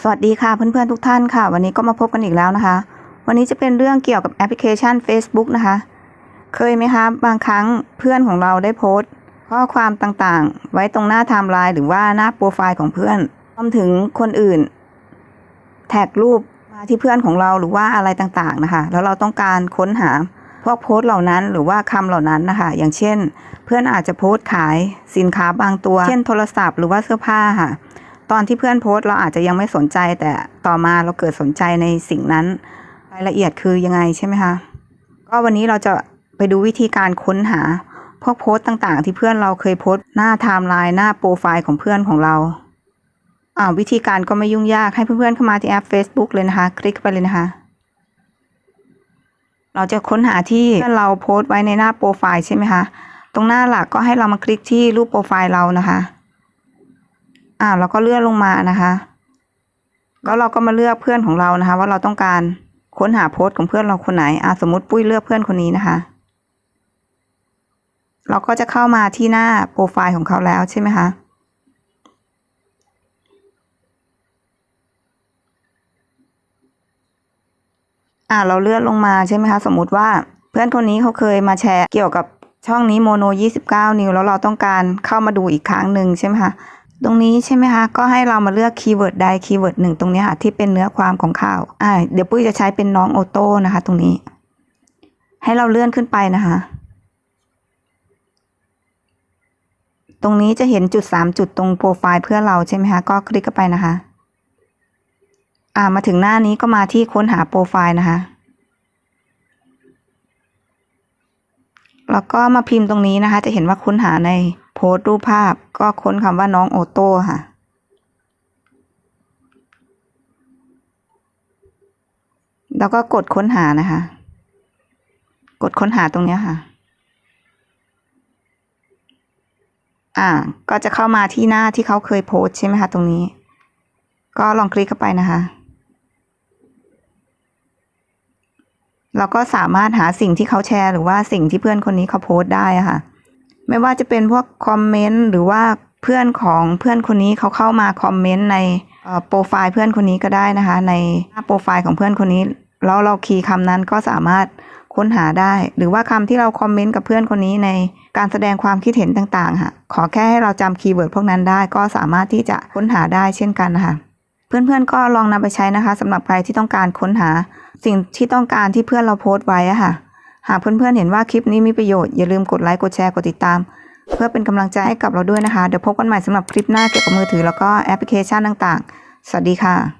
สวัสดีค่ะเพื่อนๆทุกท่านค่ะ วันนี้ก็มาพบกันอีกแล้วนะคะ วันนี้จะเป็นเรื่องเกี่ยวกับแอปพลิเคชัน Facebook นะคะ เคยไหมคะบางครั้งเพื่อนของเราได้โพสต์ข้อความต่างๆ ไว้ตรงหน้าไทม์ไลน์หรือว่าหน้าโปรไฟล์ของเพื่อนรวมถึงคนอื่น แท็กรูปมาที่เพื่อนของเราหรือว่าอะไรต่างๆนะคะ แล้วเราต้องการค้นหาพวกโพสต์เหล่านั้นหรือว่าคำเหล่านั้นนะคะ อย่างเช่น เพื่อนอาจจะโพสต์ขายสินค้าบางตัว เช่นโทรศัพท์หรือว่าเสื้อผ้าค่ะ ตอนที่เพื่อนโพสต์เราอาจจะยังไม่สนใจ แต่ต่อมาเราเกิดสนใจในสิ่งนั้น รายละเอียดคือยังไงใช่ไหมคะ ก็วันนี้เราจะไปดูวิธีการค้นหา พวกโพสต์ต่างๆ ที่เพื่อนเราเคยโพสต์หน้าไทม์ไลน์หน้าโปรไฟล์ของเพื่อนของเราอ่าวิธีการก็ไม่ยุ่งยากให้เพื่อนๆเข้ามาที่แอป Facebook เลยนะคะ คลิกไปเลยนะคะ เราจะค้นหาที่เพื่อนเราโพสต์ไว้ในหน้าโปรไฟล์ใช่ไหมคะ ตรงหน้าหลักก็ให้เรามาคลิกที่รูปโปรไฟล์เรานะคะ อ่าแล้วก็เลื่อนลงมานะคะ แล้วเราก็มาเลือกเพื่อนของเรานะคะ ว่าเราต้องการค้นหาโพสต์ของเพื่อนเราคนไหนอ่าสมมติปุ้ยเลือกเพื่อนคนนี้นะคะ เราก็จะเข้ามาที่หน้าโปรไฟล์ของเขาแล้วใช่ไหมคะอ่าเราเลื่อนลงมาใช่ไหมคะ สมมุติว่าเพื่อนคนนี้เขาเคยมาแชร์เกี่ยวกับช่องนี้โมโน 29 นิ้วแล้วเราต้องการเข้ามาดูอีกครั้งหนึ่งใช่ไหมคะ ตรงนี้ใช่ไหมคะ ก็ให้เรามาเลือกคีย์เวิร์ดใดคีย์เวิร์ดหนึ่งตรงนี้ค่ะที่เป็นเนื้อความของข่าวอ่าเดี๋ยวปุ้ยจะใช้เป็นน้องโอโต้นะคะ ตรงนี้ ให้เราเลื่อนขึ้นไปนะคะ ตรงนี้จะเห็นจุดสามจุดตรงโปรไฟล์เพื่อเราใช่ไหมคะ ก็คลิกเข้าไปนะคะ อ่ามาถึงหน้านี้ก็มาที่ค้นหาโปรไฟล์นะคะ แล้วก็มาพิมพ์ตรงนี้นะคะ จะเห็นว่าค้นหาในโพสต์รูปภาพ ก็ค้นคำว่าน้องโอโต้ค่ะ แล้วก็กดค้นหานะคะ กดค้นหาตรงนี้ค่ะ อ่า ก็จะเข้ามาที่หน้าที่เขาเคยโพสใช่ไหมคะตรงนี้ ก็ลองคลิกเข้าไปนะคะ เราก็สามารถหาสิ่งที่เขาแชร์ หรือว่าสิ่งที่เพื่อนคนนี้เขาโพสต์ได้ค่ะ ไม่ว่าจะเป็นพวกคอมเมนต์หรือว่าเพื่อนของเพื่อนคนนี้เขาเข้ามาคอมเมนต์ในโปรไฟล์เพื่อนคนนี้ก็ได้นะคะ ในหน้าโปรไฟล์ของเพื่อนคนนี้แล้วเราคีย์คำนั้นก็สามารถค้นหาได้ หรือว่าคำที่เราคอมเมนต์กับเพื่อนคนนี้ในการแสดงความคิดเห็นต่างๆค่ะ ขอแค่ให้เราจำคีย์เวิร์ดพวกนั้นได้ก็สามารถที่จะค้นหาได้เช่นกันนะคะ เพื่อนๆก็ลองนำไปใช้นะคะสำหรับใครที่ต้องการค้นหา สิ่งที่ต้องการที่เพื่อนเราโพสต์ไว้อะค่ะ หากเพื่อนๆเห็นว่าคลิปนี้มีประโยชน์อย่าลืมกดไลค์กดแชร์กดติดตาม เพื่อเป็นกำลังใจให้กับเราด้วยนะคะ เดี๋ยวพบกันใหม่สำหรับคลิปหน้าเกี่ยวกับมือถือแล้วก็แอปพลิเคชันต่างๆ สวัสดีค่ะ